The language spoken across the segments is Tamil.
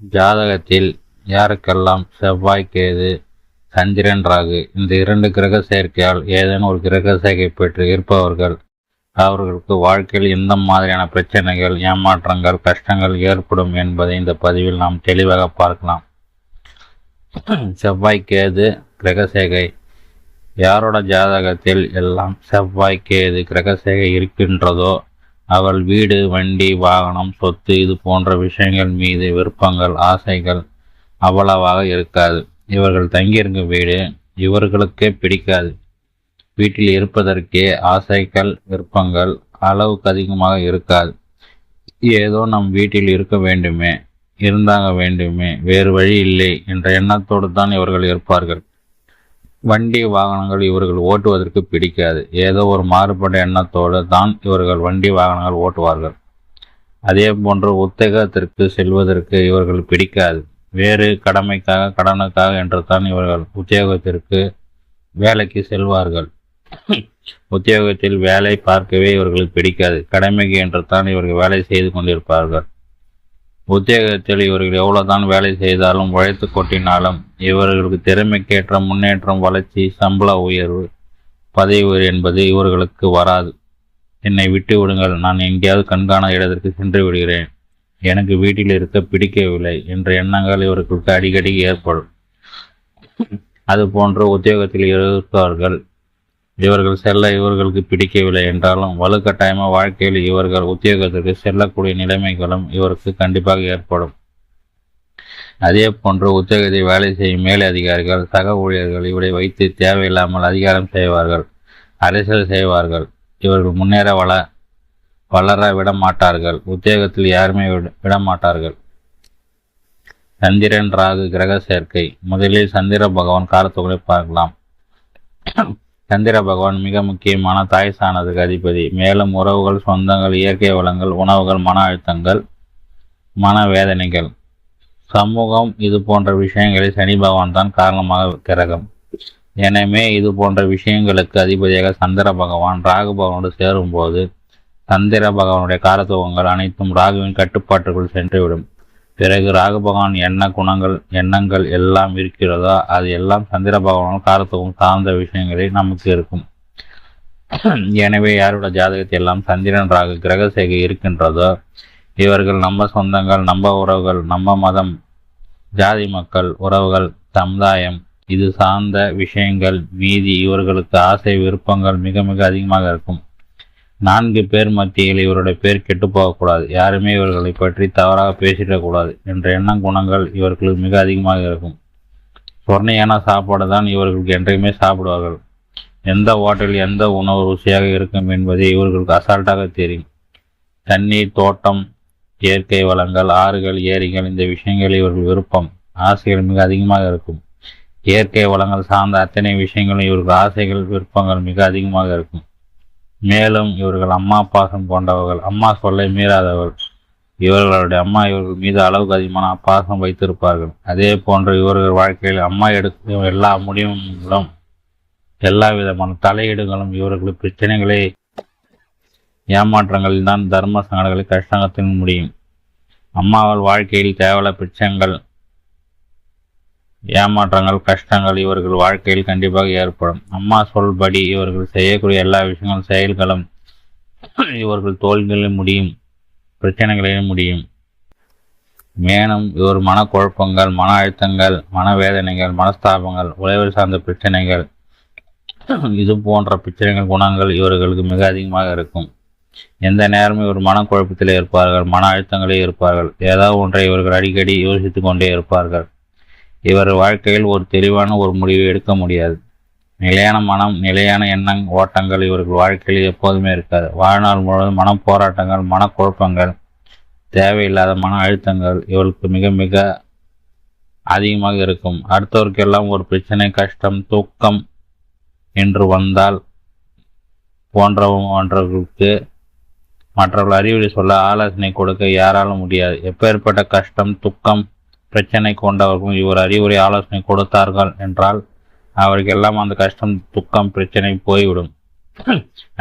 ஜாதகத்தில் யாருக்கெல்லாம் செவ்வாய் கேது சந்திரன் ராகு இந்த இரண்டு கிரக சேர்க்கையால் ஏதேனும் ஒரு கிரக சேர்க்கை பெற்று இருப்பவர்கள் அவர்களுக்கு வாழ்க்கையில் எந்த மாதிரியான பிரச்சனைகள் ஏமாற்றங்கள் கஷ்டங்கள் ஏற்படும் என்பதை இந்த பதிவில் நாம் தெளிவாக பார்க்கலாம். செவ்வாய் கேது கிரகசேகை யாரோட ஜாதகத்தில் எல்லாம் செவ்வாய் கேது கிரகசேகை இருக்கின்றதோ அவள் வீடு வண்டி வாகனம் சொத்து இது போன்ற விஷயங்கள் மீது விருப்பங்கள் ஆசைகள் அவ்வளவாக இருக்காது. இவர்கள் தங்கியிருக்கும் வீடு இவர்களுக்கே பிடிக்காது. வீட்டில் இருப்பதற்கே ஆசைகள் விருப்பங்கள் அளவுக்கு அதிகமாக இருக்காது. ஏதோ நம் வீட்டில் இருக்க வேண்டுமே இருந்தாங்க வேண்டுமே வேறு வழி இல்லை என்ற எண்ணத்தோடு தான் இவர்கள் இருப்பார்கள். வண்டி வாகனங்கள் இவர்கள் ஓட்டுவதற்கு பிடிக்காது. ஏதோ ஒரு மாறுபட்ட எண்ணத்தோடு தான் இவர்கள் வண்டி வாகனங்கள் ஓட்டுவார்கள். அதே போன்று உத்தேகத்திற்கு செல்வதற்கு இவர்கள் பிடிக்காது. வேறு கடமைக்காக கடனுக்காக என்று தான் இவர்கள் உத்தியோகத்திற்கு வேலைக்கு செல்வார்கள். உத்தியோகத்தில் வேலை பார்க்கவே இவர்களுக்கு பிடிக்காது. கடமைக்கு என்று தான் இவர்கள் வேலை செய்து கொண்டிருப்பார்கள். உத்தியோகத்தில் இவர்கள் எவ்வளவுதான் வேலை செய்தாலும் உழைத்து கொட்டினாலும் இவர்களுக்கு திறமைக்கேற்ற முன்னேற்றம் வளர்ச்சி சம்பள உயர்வு பதவி உயர்வு என்பது இவர்களுக்கு வராது. என்னை விட்டு விடுங்கள் நான் எங்கேயாவது கண்காண இடத்திற்கு சென்று விடுகிறேன். எனக்கு வீட்டில் இருக்க பிடிக்கவில்லை என்ற எண்ணங்கள் இவர்களுக்கு அடிக்கடி ஏற்படும். அதுபோன்ற உத்தியோகத்தில் இருப்பவர்கள் இவர்கள் செல்ல இவர்களுக்கு பிடிக்கவில்லை என்றாலும் வலுக்கட்டாயமாக வாழ்க்கையில் இவர்கள் உத்தியோகத்திற்கு செல்லக்கூடிய நிலைமைகளும் இவருக்கு கண்டிப்பாக ஏற்படும். அதே போன்று உத்தியோகத்தை வேலை செய்யும் மேல் அதிகாரிகள் சக ஊழியர்கள் இவரை வைத்து தேவையில்லாமல் அதிகாரம் செய்வார்கள் அரசியல் செய்வார்கள். இவர்கள் முன்னேற வள வளர விடமாட்டார்கள். உத்தியோகத்தில் யாருமே விடமாட்டார்கள். சந்திரன் ராகு கிரக சேர்க்கை. முதலில் சந்திர பகவான் காலத்துகளை பார்க்கலாம். சந்திர பகவான் மிக முக்கியமான தாய் சாணத்துக்கு அதிபதி. மேலும் உறவுகள் சொந்தங்கள் இயற்கை வளங்கள் உணவுகள் மன அழுத்தங்கள் மன வேதனைகள். சமூகம் இது போன்ற விஷயங்களில் சனி பகவான் தான் காரணமாக கிரகம். எனவே இது போன்ற விஷயங்களுக்கு அதிபதியாக சந்திர பகவான் ராகு பகவானோடு சேரும்போது சந்திர பகவானுடைய காரத்துவங்கள் அனைத்தும் ராகுவின் கட்டுப்பாட்டுக்குள் சென்றுவிடும். பிறகு ராகு பகவான் என்ன குணங்கள் எண்ணங்கள் எல்லாம் இருக்கிறதோ அது எல்லாம் சந்திர பகவான் காரத்துவம் சார்ந்த விஷயங்களே நமக்கு இருக்கும். எனவே யாரோட ஜாதகத்தை எல்லாம் சந்திரன் ராகு கிரக சேகை இருக்கின்றதோ இவர்கள் நம்ம சொந்தங்கள் நம்ம உறவுகள் நம்ம மதம் ஜாதி மக்கள் உறவுகள் சமுதாயம் இது சார்ந்த விஷயங்கள் மீதி இவர்களுக்கு ஆசை விருப்பங்கள் மிக மிக அதிகமாக இருக்கும். நான்கு பேர் மத்தியில் இவருடைய பேர் கெட்டு போகக்கூடாது. யாருமே இவர்களை பற்றி தவறாக பேசிடக்கூடாது என்ற எண்ணம் குணங்கள் இவர்களுக்கு மிக அதிகமாக இருக்கும். சொர்ணையான சாப்பாடு தான் இவர்களுக்கு என்றையுமே சாப்பிடுவார்கள். எந்த ஹோட்டலில் எந்த உணவு ருசியாக இருக்கும் என்பதை இவர்களுக்கு அசால்ட்டாக தெரியும். தண்ணீர் தோட்டம் இயற்கை வளங்கள் ஆறுகள் ஏரிகள் இந்த விஷயங்கள் இவர்கள் விருப்பம். ஆசைகள் மிக அதிகமாக இருக்கும். இயற்கை வளங்கள் சார்ந்த அத்தனை விஷயங்களும் இவர்கள் ஆசைகள் விருப்பங்கள் மிக அதிகமாக இருக்கும். மேலும் இவர்கள் அம்மா பாசம் கொண்டவர்கள் அம்மா சொல்லை மீறாதவர்கள். இவர்களுடைய அம்மா இவர்கள் மீது அளவுக்கு அதிகமான பாசம் வைத்திருப்பார்கள். அதே போன்று இவர்கள் வாழ்க்கையில் அம்மா எடுக்கும் எல்லா முடிவுகளும் எல்லா விதமான தலையீடுகளும் இவர்களுக்கு பிரச்சனைகளை ஏமாற்றங்களில் தான் தர்ம சங்கடங்களை கஷ்டத்தில் முடியும். அம்மாவால் வாழ்க்கையில் தேவையான பிரச்சனைகள் ஏமாற்றங்கள் கஷ்டங்கள் இவர்கள் வாழ்க்கையில் கண்டிப்பாக ஏற்படும். அம்மா சொல்படி இவர்கள் செய்யக்கூடிய எல்லா விஷயங்களும் செயல்களும் இவர்கள் தோல்விகளில் முடியும் பிரச்சனைகளிலும் முடியும். மேலும் இவர் மனக்குழப்பங்கள் மன அழுத்தங்கள் மனவேதனைகள் மனஸ்தாபங்கள் உழைவில் சார்ந்த பிரச்சனைகள் இது போன்ற பிரச்சனைகள் குணங்கள் இவர்களுக்கு மிக அதிகமாக இருக்கும். எந்த நேரமும் இவர் மனக்குழப்பத்தில் இருப்பார்கள் மன அழுத்தங்களே இருப்பார்கள். ஏதாவது ஒன்றை இவர்கள் அடிக்கடி யோசித்து கொண்டே இருப்பார்கள். இவர் வாழ்க்கையில் ஒரு தெளிவான ஒரு முடிவை எடுக்க முடியாது. நிலையான மனம் நிலையான எண்ணங் ஓட்டங்கள் இவர்கள் வாழ்க்கையில் எப்போதுமே இருக்காது. வாழ்நாள் முழுவதும் மன போராட்டங்கள் மனக்குழப்பங்கள் தேவையில்லாத மன அழுத்தங்கள் இவர்களுக்கு மிக மிக அதிகமாக இருக்கும். அடுத்தவருக்கெல்லாம் ஒரு பிரச்சனை கஷ்டம் தூக்கம் என்று வந்தால் போன்றவர்களுக்கு மற்றவர்கள் அறிவுரை சொல்ல ஆலோசனை கொடுக்க யாராலும் முடியாது. எப்பேற்பட்ட கஷ்டம் துக்கம் பிரச்சனை கொண்டவர்களும் இவர் அறிவுரை ஆலோசனை கொடுத்தார்கள் என்றால் அவருக்கெல்லாம் அந்த கஷ்டம் துக்கம் பிரச்சனை போய்விடும்.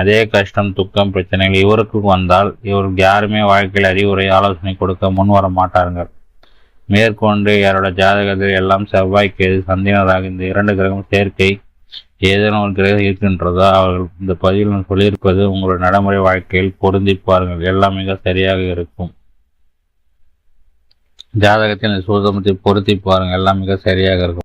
அதே கஷ்டம் துக்கம் பிரச்சனைகள் இவருக்கு வந்தால் இவருக்கு யாருமே வாழ்க்கையில் அறிவுரை ஆலோசனை கொடுக்க முன்வர மாட்டார்கள். மேற்கொண்டு யாரோட ஜாதகத்தில் எல்லாம் செவ்வாய்க்கு கேது சந்திரராக இந்த இரண்டு கிரகம் சேர்க்கை ஏதேனும் ஒரு கிரகம் இருக்கின்றதோ? அவர்கள் இந்த பதிவில் சொல்லியிருப்பது உங்களோட நடைமுறை வாழ்க்கையில் பொருந்திப்பார்கள். எல்லாம் மிக சரியாக இருக்கும். ஜாதகத்தில் சூதமத்தை பொருத்தி பாருங்கள் எல்லாம் மிக சரியாக இருக்கும்.